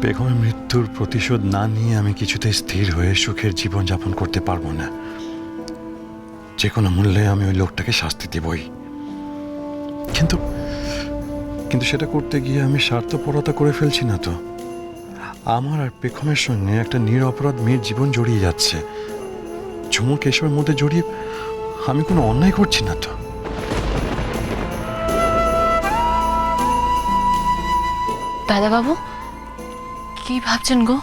বেগমের মৃত্যুর প্রতিশোধ না নিয়ে আমি কিছুতেই স্থির হয়ে সুখের জীবন যাপন করতে পারব না। যে কোনো মূল্যে আমি ওই লোকটাকে শাস্তি দেবই। কিন্তু কিন্তু সেটা করতে গিয়ে আমি স্বার্থপরতা করে ফেলছি না তো। আমার আর পেখমের সঙ্গে একটা নিরপরাধ মেয়ের জীবন জড়িয়ে যাচ্ছে। ঝুমুরকে এসবের মধ্যে জড়িয়ে আমি কোনো অন্যায় করছি না তো। দাদাবাবু কি ভাবছেন গো?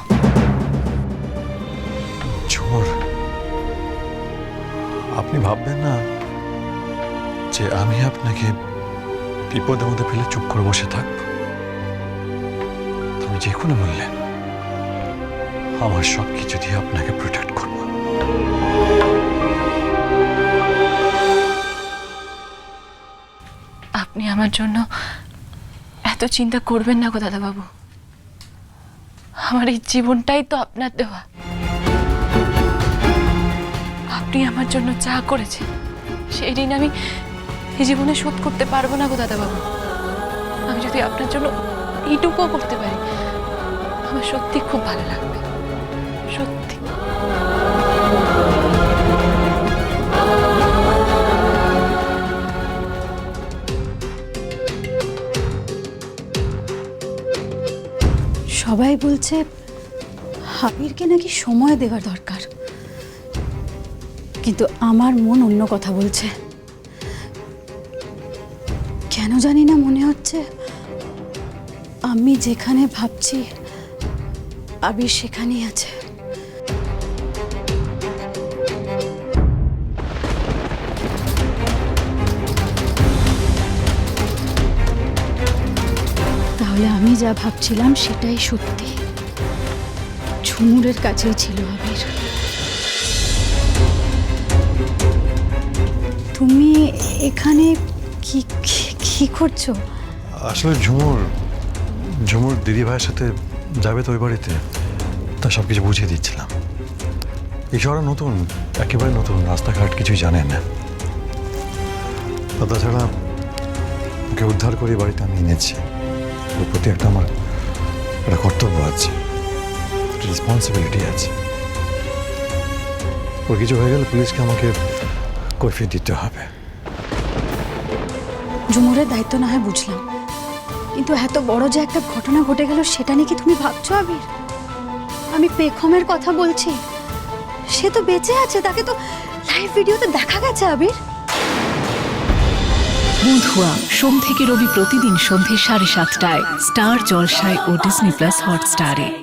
ঝুমুর আপনি ভাববেন না যে আমি আপনাকে বিপদের মধ্যে ফেলে চুপ করে বসে থাকব। আমি যে কোনো মূল্যে আমার সব কিছু দিয়ে আপনাকে প্রোটেক্ট করব। আপনি আমার জন্য এত চিন্তা করবেন না গো দাদাবাবু। আমার এই জীবনটাই তো আপনার দেওয়া। আপনি আমার জন্য যা করেছেন, সেই ঋণ আমি এই জীবনে শোধ করতে পারব না গো দাদাবাবু। আমি যদি আপনার জন্য এইটুকুও করতে পারি, আমার সত্যি খুব ভালো লাগবে। সত্যি। সবাই বলছে হাবিরকে নাকি সময় দেওয়ার দরকার। কিন্তু আমার মন অন্য কথা বলছে। কেন জানি না মনে হচ্ছে আমি যেখানে ভাবছি, আবির সেখানেই আছে। তাহলে আমি যা ভাবছিলাম সেটাই সত্যি। ঝুমুরের কাছেই ছিল আবির। তুমি এখানে কি, কি- করছ? আসলে ঝুমুর ঝুমুর দিদি ভাইয়ের সাথে যাবে তো ওই বাড়িতে। তা সব কিছু বুঝিয়ে দিচ্ছিলাম। এই শহরে নতুন, একেবারে নতুন, রাস্তাঘাট কিছুই জানে না। তাছাড়া ওকে উদ্ধার করে বাড়িতে আমি এনেছি। ওর প্রতি একটা আমার, একটা কর্তব্য আছে, একটা রেসপন্সিবিলিটি আছে। ওর কিছু হয়ে গেলে পুলিশকে আমাকে কৈফিয়ত দিতে হবে। ঝুমুরের দায়িত্ব না হয় বুঝলাম। কিন্তু এত বড় যে একটা ঘটনা ঘটে গেল, সেটা নিয়ে কি তুমি ভাবছ আবির? আমি পেখমের কথা বলছি। সে তো বেঁচে আছে, তাকে তো লাইভ ভিডিওতে দেখা গেছে আবির। বুধুয়া সোম থেকে রবি প্রতিদিন সন্ধে সাড়ে সাতটায় স্টার জলসায় ও ডিসনি প্লাস হটস্টারে।